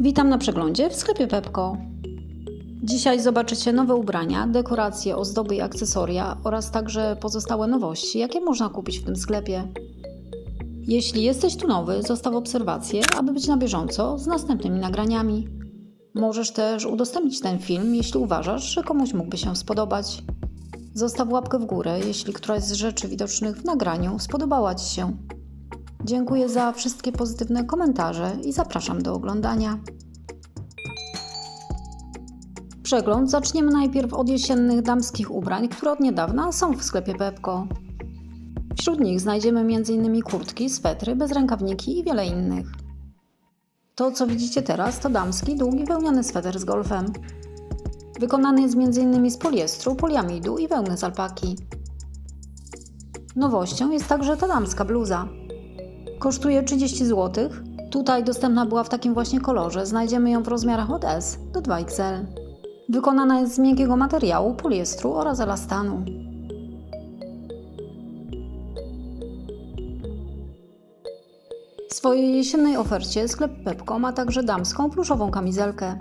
Witam na przeglądzie w sklepie Pepko. Dzisiaj zobaczycie nowe ubrania, dekoracje, ozdoby i akcesoria oraz także pozostałe nowości, jakie można kupić w tym sklepie. Jeśli jesteś tu nowy, zostaw obserwację, aby być na bieżąco z następnymi nagraniami. Możesz też udostępnić ten film, jeśli uważasz, że komuś mógłby się spodobać. Zostaw łapkę w górę, jeśli któraś z rzeczy widocznych w nagraniu spodobała Ci się. Dziękuję za wszystkie pozytywne komentarze i zapraszam do oglądania. Przegląd zaczniemy najpierw od jesiennych damskich ubrań, które od niedawna są w sklepie Pepko. Wśród nich znajdziemy m.in. kurtki, swetry, bezrękawniki i wiele innych. To, co widzicie teraz, to damski, długi wełniany sweter z golfem. Wykonany jest m.in. z poliestru, poliamidu i wełny z alpaki. Nowością jest także ta damska bluza. Kosztuje 30 zł. Tutaj dostępna była w takim właśnie kolorze. Znajdziemy ją w rozmiarach od S do 2XL. Wykonana jest z miękkiego materiału, poliestru oraz elastanu. W swojej jesiennej ofercie sklep Pepko ma także damską pluszową kamizelkę.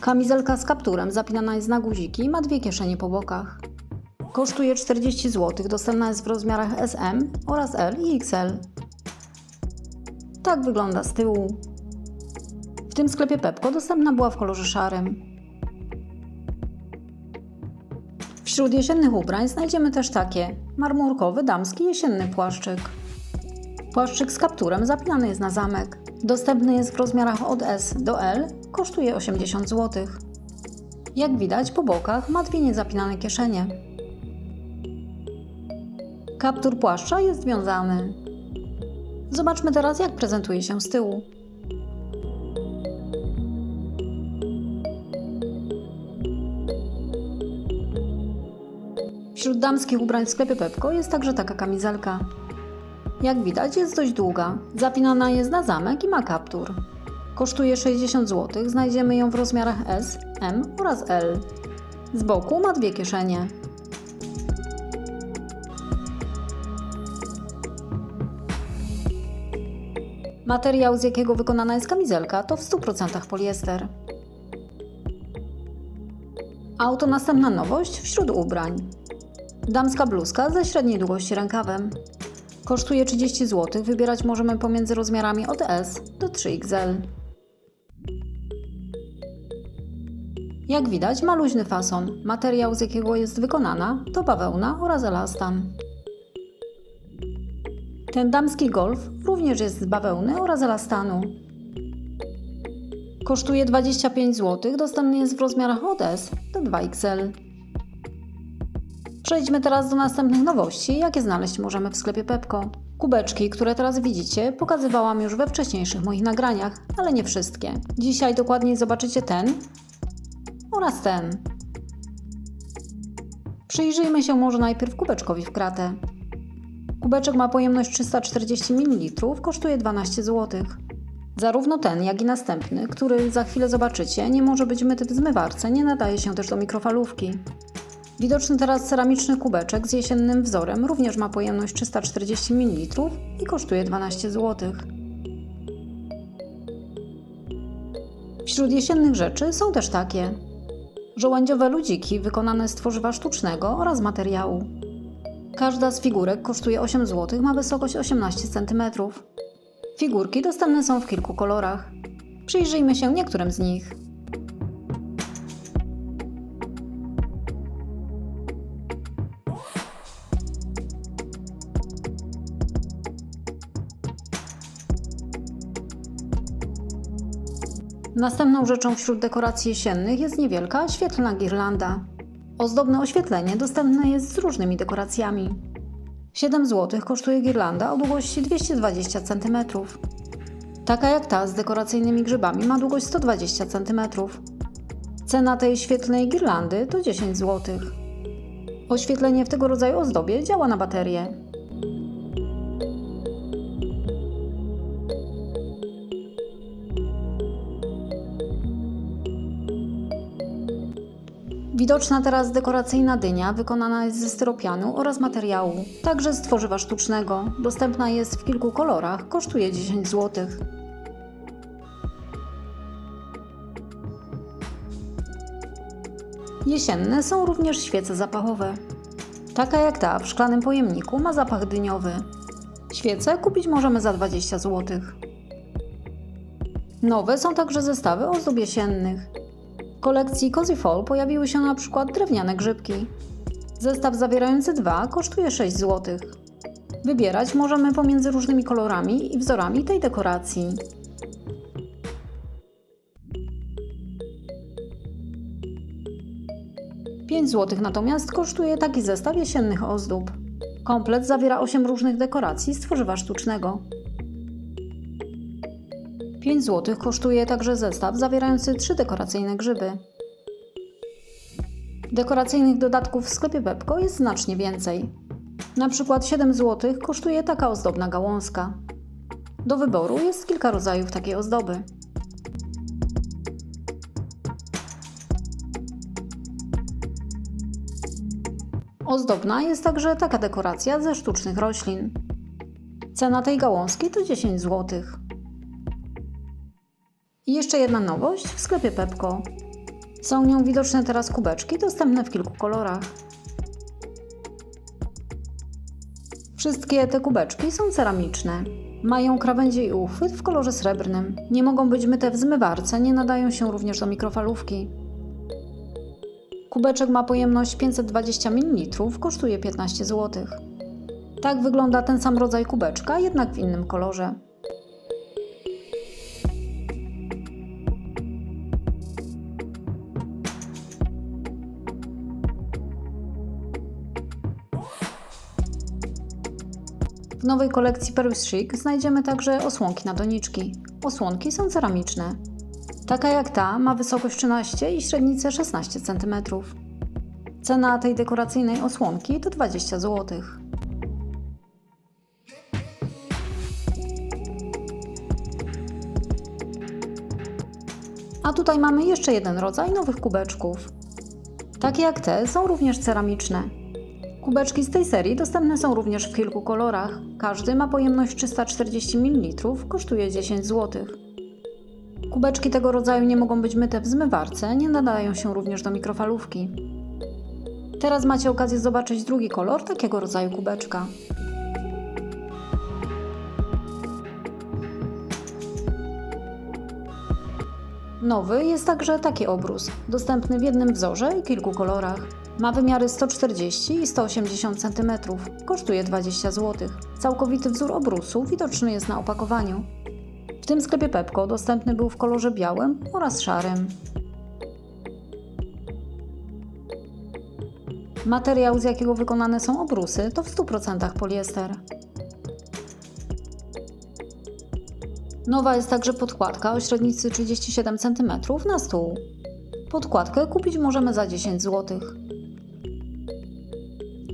Kamizelka z kapturem zapinana jest na guziki i ma dwie kieszenie po bokach. Kosztuje 40 zł, dostępna jest w rozmiarach SM oraz L i XL. Tak wygląda z tyłu. W tym sklepie Pepko dostępna była w kolorze szarym. Wśród jesiennych ubrań znajdziemy też takie marmurkowy damski jesienny płaszczyk. Płaszczyk z kapturem zapinany jest na zamek. Dostępny jest w rozmiarach od S do L, kosztuje 80 zł. Jak widać po bokach ma dwie niezapinane kieszenie. Kaptur płaszcza jest związany. Zobaczmy teraz, jak prezentuje się z tyłu. Wśród damskich ubrań w sklepie Pepko jest także taka kamizelka. Jak widać, jest dość długa. Zapinana jest na zamek i ma kaptur. Kosztuje 60 zł. Znajdziemy ją w rozmiarach S, M oraz L. Z boku ma dwie kieszenie. Materiał, z jakiego wykonana jest kamizelka, to w 100% poliester. A oto następna nowość wśród ubrań. Damska bluzka ze średniej długości rękawem. Kosztuje 30 zł. Wybierać możemy pomiędzy rozmiarami od S do 3XL. Jak widać, ma luźny fason. Materiał, z jakiego jest wykonana, to bawełna oraz elastan. Ten damski golf również jest z bawełny oraz elastanu. Kosztuje 25 zł, dostępny jest w rozmiarach od S do 2XL. Przejdźmy teraz do następnych nowości, jakie znaleźć możemy w sklepie Pepko. Kubeczki, które teraz widzicie, pokazywałam już we wcześniejszych moich nagraniach, ale nie wszystkie. Dzisiaj dokładniej zobaczycie ten oraz ten. Przyjrzyjmy się może najpierw kubeczkowi w kratę. Kubeczek ma pojemność 340 ml, kosztuje 12 zł. Zarówno ten, jak i następny, który za chwilę zobaczycie, nie może być myty w zmywarce, nie nadaje się też do mikrofalówki. Widoczny teraz ceramiczny kubeczek z jesiennym wzorem również ma pojemność 340 ml i kosztuje 12 zł. Wśród jesiennych rzeczy są też takie: żołędziowe ludziki wykonane z tworzywa sztucznego oraz materiału. Każda z figurek kosztuje 8 zł, ma wysokość 18 cm. Figurki dostępne są w kilku kolorach. Przyjrzyjmy się niektórym z nich. Następną rzeczą wśród dekoracji jesiennych jest niewielka, świetlna girlanda. Ozdobne oświetlenie dostępne jest z różnymi dekoracjami. 7 zł kosztuje girlanda o długości 220 cm. Taka jak ta z dekoracyjnymi grzybami ma długość 120 cm. Cena tej świetlnej girlandy to 10 zł. Oświetlenie w tego rodzaju ozdobie działa na baterię. Widoczna teraz dekoracyjna dynia wykonana jest ze styropianu oraz materiału, także z tworzywa sztucznego. Dostępna jest w kilku kolorach, kosztuje 10 zł. Jesienne są również świece zapachowe. Taka jak ta w szklanym pojemniku ma zapach dyniowy. Świece kupić możemy za 20 zł. Nowe są także zestawy ozdób jesiennych. Kolekcji Cozy Fall pojawiły się na przykład drewniane grzybki. Zestaw zawierający dwa kosztuje 6 zł. Wybierać możemy pomiędzy różnymi kolorami i wzorami tej dekoracji. Pięć zł natomiast kosztuje taki zestaw jesiennych ozdób. Komplet zawiera 8 różnych dekoracji z tworzywa sztucznego. 5 zł kosztuje także zestaw zawierający 3 dekoracyjne grzyby. Dekoracyjnych dodatków w sklepie Pepko jest znacznie więcej. Na przykład 7 zł kosztuje taka ozdobna gałązka. Do wyboru jest kilka rodzajów takiej ozdoby. Ozdobna jest także taka dekoracja ze sztucznych roślin. Cena tej gałązki to 10 zł. I jeszcze jedna nowość w sklepie Pepko. Są nią widoczne teraz kubeczki dostępne w kilku kolorach. Wszystkie te kubeczki są ceramiczne. Mają krawędzie i uchwyt w kolorze srebrnym. Nie mogą być myte w zmywarce, nie nadają się również do mikrofalówki. Kubeczek ma pojemność 520 ml, kosztuje 15 zł. Tak wygląda ten sam rodzaj kubeczka, jednak w innym kolorze. W nowej kolekcji Paris Chic znajdziemy także osłonki na doniczki. Osłonki są ceramiczne. Taka jak ta ma wysokość 13 i średnicę 16 cm. Cena tej dekoracyjnej osłonki to 20 zł. A tutaj mamy jeszcze jeden rodzaj nowych kubeczków. Takie jak te są również ceramiczne. Kubeczki z tej serii dostępne są również w kilku kolorach. Każdy ma pojemność 340 ml, kosztuje 10 zł. Kubeczki tego rodzaju nie mogą być myte w zmywarce, nie nadają się również do mikrofalówki. Teraz macie okazję zobaczyć drugi kolor takiego rodzaju kubeczka. Nowy jest także taki obrus, dostępny w jednym wzorze i kilku kolorach. Ma wymiary 140 i 180 cm. Kosztuje 20 zł. Całkowity wzór obrusu widoczny jest na opakowaniu. W tym sklepie Pepko dostępny był w kolorze białym oraz szarym. Materiał, z jakiego wykonane są obrusy, to w 100% poliester. Nowa jest także podkładka o średnicy 37 cm na stół. Podkładkę kupić możemy za 10 zł.